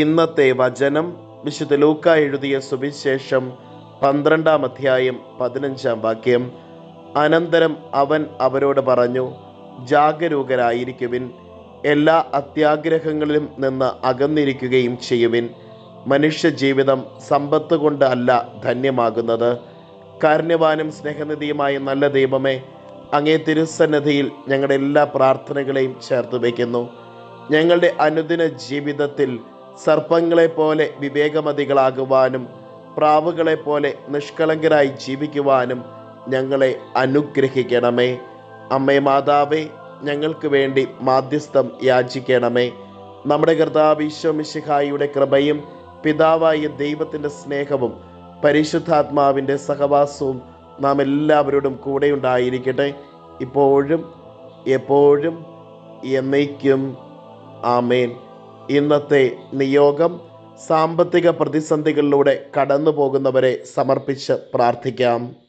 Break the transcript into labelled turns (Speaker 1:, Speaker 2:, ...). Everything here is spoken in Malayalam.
Speaker 1: ഇന്നത്തെ വചനം വിശുദ്ധ ലൂക്ക എഴുതിയ സുവിശേഷം പന്ത്രണ്ടാം അധ്യായം പതിനഞ്ചാം വാക്യം. അനന്തരം അവൻ അവരോട് പറഞ്ഞു ജാഗരൂകരായിരിക്കുവിൻ എല്ലാ അത്യാഗ്രഹങ്ങളിലും നിന്ന് അകന്നിരിക്കുകയും ചെയ്യുവിൻ. മനുഷ്യജീവിതം സമ്പത്ത് കൊണ്ട് അല്ല ധന്യമാകുന്നത്. കാരുണ്യവാനും സ്നേഹനിധിയുമായ നല്ല ദൈവമേ അങ്ങേ തിരുസന്നിധിയിൽ ഞങ്ങളുടെ എല്ലാ പ്രാർത്ഥനകളെയും ചേർത്ത് വയ്ക്കുന്നു. ഞങ്ങളുടെ അനുദിന ജീവിതത്തിൽ സർപ്പങ്ങളെ പോലെ വിവേകമതികളാകുവാനും പ്രാവുകളെ പോലെ നിഷ്കളങ്കരായി ജീവിക്കുവാനും ഞങ്ങളെ അനുഗ്രഹിക്കണമേ. അമ്മേ മാതാവേ ഞങ്ങൾക്ക് വേണ്ടി മാധ്യസ്ഥം യാചിക്കണമേ. നമ്മുടെ കർത്താവ് ഈശോമിശിഹായിയുടെ കൃപയും പിതാവായ ദൈവത്തിന്റെ സ്നേഹവും പരിശുദ്ധാത്മാവിന്റെ സഹവാസവും നാം എല്ലാവരോടും കൂടെ ഉണ്ടായിരിക്കട്ടെ. ഇപ്പോഴും എപ്പോഴും എന്നേക്കും. ആമേൻ. ഇന്നത്തെ നിയോഗം സാമ്പത്തിക പ്രതിസന്ധികളിലൂടെ കടന്നു പോകുന്നവരെ സമർപ്പിച്ച് പ്രാർത്ഥിക്കാം.